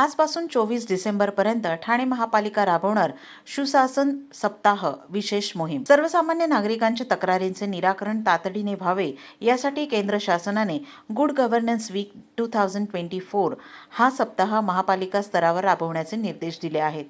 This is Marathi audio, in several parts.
आजपासून चोवीस डिसेंबरपर्यंत ठाणे महापालिका राबवणार सुशासन सप्ताह विशेष मोहीम. सर्वसामान्य नागरिकांच्या तक्रारींचे निराकरण तातडीने व्हावे यासाठी केंद्र शासनाने good governance week two thousand twenty four हा सप्ताह महापालिका स्तरावर राबवण्याचे निर्देश दिले आहेत.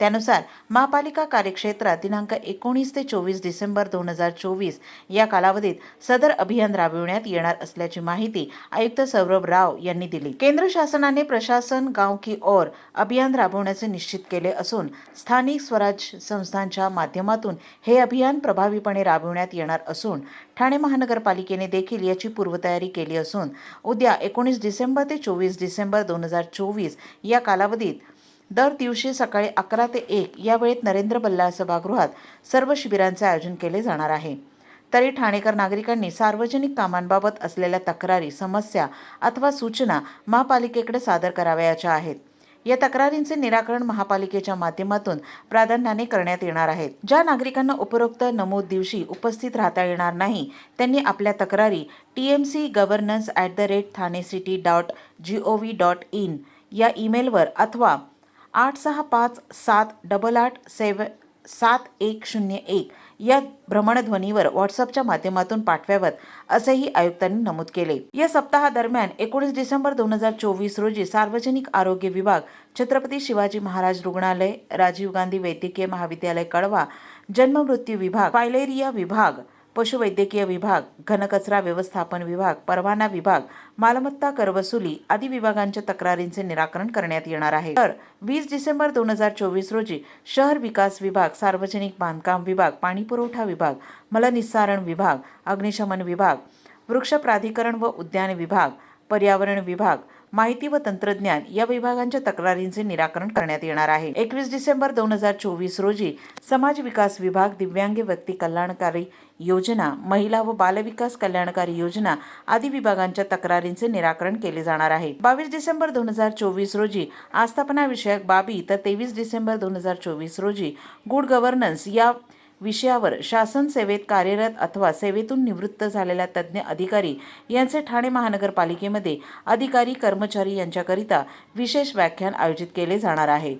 त्यानुसार महापालिका कार्यक्षेत्रात दिनांक एकोणीस ते चोवीस डिसेंबर दोन हजार चोवीस या कालावधीत सदर अभियान राबविण्यात येणार असल्याची माहिती आयुक्त सौरभ राव यांनी दिली. केंद्र शासनाने प्रशासन गाव की ओर अभियान राबवण्याचे निश्चित केले असून स्थानिक स्वराज संस्थांच्या माध्यमातून हे अभियान प्रभावीपणे राबविण्यात येणार असून ठाणे महानगरपालिकेने देखील याची पूर्वतयारी केली असून उद्या एकोणीस डिसेंबर ते चोवीस डिसेंबर दोन हजार चोवीस या कालावधीत दर दिवशी सकाळी अकरा ते एक या वेळेत नरेंद्र बल्लाळ सभागृहात सर्व शिबिरांचे आयोजन केले जाणार आहे. तरी ठाणेकर नागरिकांनी सार्वजनिक कामांबाबत असलेल्या तक्रारी समस्या अथवा सूचना महापालिकेकडे सादर करावयाच्या आहेत. या तक्रारींचे निराकरण महापालिकेच्या माध्यमातून प्राधान्याने करण्यात येणार आहेत ज्या नागरिकांना उपरोक्त नमूद दिवशी उपस्थित राहता येणार नाही त्यांनी आपल्या तक्रारी T M C governance at the rate Thane city dot G O V dot in या ईमेलवर अथवा आठ सहा पाच सात डबल आठ सेव सात एक शून्य एक या भ्रमणध्वनीवर व्हॉट्सअपच्या माध्यमातून पाठवाव्यात असेही आयुक्तांनी नमूद केले. या सप्ताहादरम्यान एकोणीस डिसेंबर दोन हजार चोवीस रोजी सार्वजनिक आरोग्य विभाग छत्रपती शिवाजी महाराज रुग्णालय राजीव गांधी वैद्यकीय महाविद्यालय कळवा जन्ममृत्यू विभाग फायलेरिया विभाग पशुवैद्यकीय विभाग घनकचरा व्यवस्थापन विभाग परवाना विभाग मालमत्ता करवसुली आदी विभागांच्या तक्रारींचे निराकरण करण्यात येणार आहे. तर वीस डिसेंबर दोन हजार चोवीस रोजी शहर विकास विभाग सार्वजनिक बांधकाम विभाग पाणीपुरवठा विभाग मलनिस्सारण विभाग अग्निशमन विभाग वृक्ष प्राधिकरण व उद्यान विभाग पर्यावरण विभाग माहिती व तंत्रज्ञान या विभागांच्या तक्रारींचे निराकरण करण्यात येणार आहे. एकवीस डिसेंबर दोन हजार चोवीस रोजी समाज विकास विभाग दिव्यांग व्यक्ती कल्याणकारी योजना महिला व बालविकास कल्याणकारी योजना आदी विभागांच्या तक्रारींचे निराकरण केले जाणार आहे. बावीस डिसेंबर दोन हजार चोवीस रोजी आस्थापना विषयक बाबी तर तेवीस डिसेंबर दोन हजार चोवीस रोजी गुड गव्हर्नन्स या विषयावर शासन सेवेत कार्यरत अथवा सेवेतून निवृत्त झालेल्या तज्ज्ञ अधिकारी यांचे ठाणे महानगरपालिकेमध्ये अधिकारी कर्मचारी यांच्याकरिता विशेष व्याख्यान आयोजित केले जाणार आहे.